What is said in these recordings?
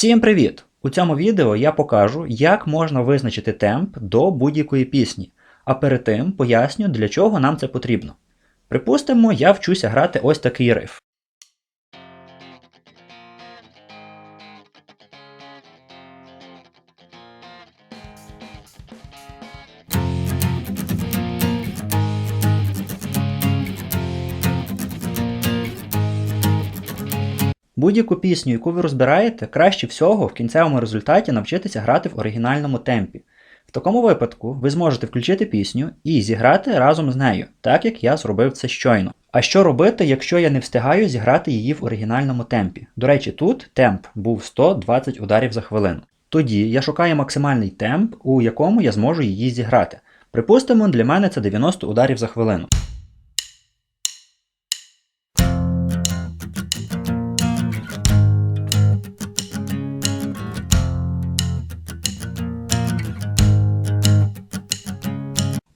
Всім привіт! У цьому відео я покажу, як можна визначити темп до будь-якої пісні, а перед тим поясню, для чого нам це потрібно. Припустимо, я вчуся грати ось такий риф. Будь-яку пісню, яку ви розбираєте, краще всього в кінцевому результаті навчитися грати в оригінальному темпі. В такому випадку ви зможете включити пісню і зіграти разом з нею, так як я зробив це щойно. А що робити, якщо я не встигаю зіграти її в оригінальному темпі? До речі, тут темп був 120 ударів за хвилину. Тоді я шукаю максимальний темп, у якому я зможу її зіграти. Припустимо, для мене це 90 ударів за хвилину.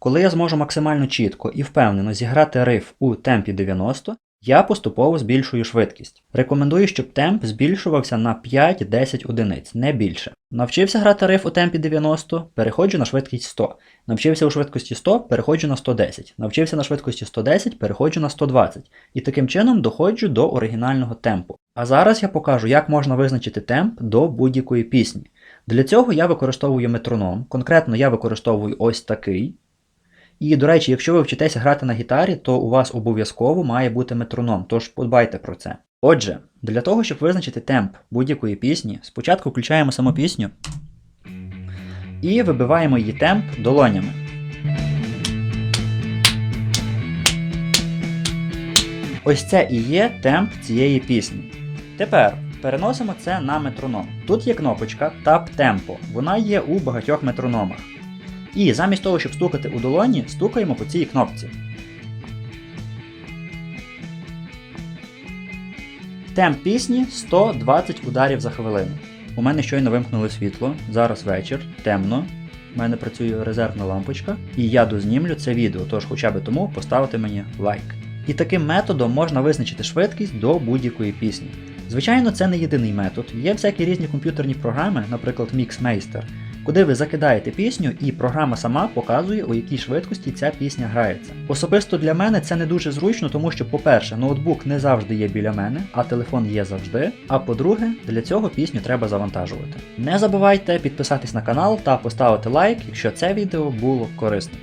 Коли я зможу максимально чітко і впевнено зіграти риф у темпі 90, я поступово збільшую швидкість. Рекомендую, щоб темп збільшувався на 5-10 одиниць, не більше. Навчився грати риф у темпі 90, переходжу на швидкість 100. Навчився у швидкості 100, переходжу на 110. Навчився на швидкості 110, переходжу на 120. І таким чином доходжу до оригінального темпу. А зараз я покажу, як можна визначити темп до будь-якої пісні. Для цього я використовую метроном. Конкретно я використовую ось такий. І, до речі, якщо ви вчитеся грати на гітарі, то у вас обов'язково має бути метроном, тож подбайте про це. Отже, для того, щоб визначити темп будь-якої пісні, спочатку включаємо саму пісню і вибиваємо її темп долонями. Ось це і є темп цієї пісні. Тепер переносимо це на метроном. Тут є кнопочка Tap Tempo. Вона є у багатьох метрономах. І замість того, щоб стукати у долоні, стукаємо по цій кнопці. Темп пісні 120 ударів за хвилину. У мене щойно вимкнули світло, зараз вечір, темно. У мене працює резервна лампочка, і я дознімлю це відео, тож хоча б тому поставте мені лайк. І таким методом можна визначити швидкість до будь-якої пісні. Звичайно, це не єдиний метод. Є всякі різні комп'ютерні програми, наприклад, Mixmaster, куди ви закидаєте пісню, і програма сама показує, у якій швидкості ця пісня грається. Особисто для мене це не дуже зручно, тому що, по-перше, ноутбук не завжди є біля мене, а телефон є завжди. А по-друге, для цього пісню треба завантажувати. Не забувайте підписатись на канал та поставити лайк, якщо це відео було корисним.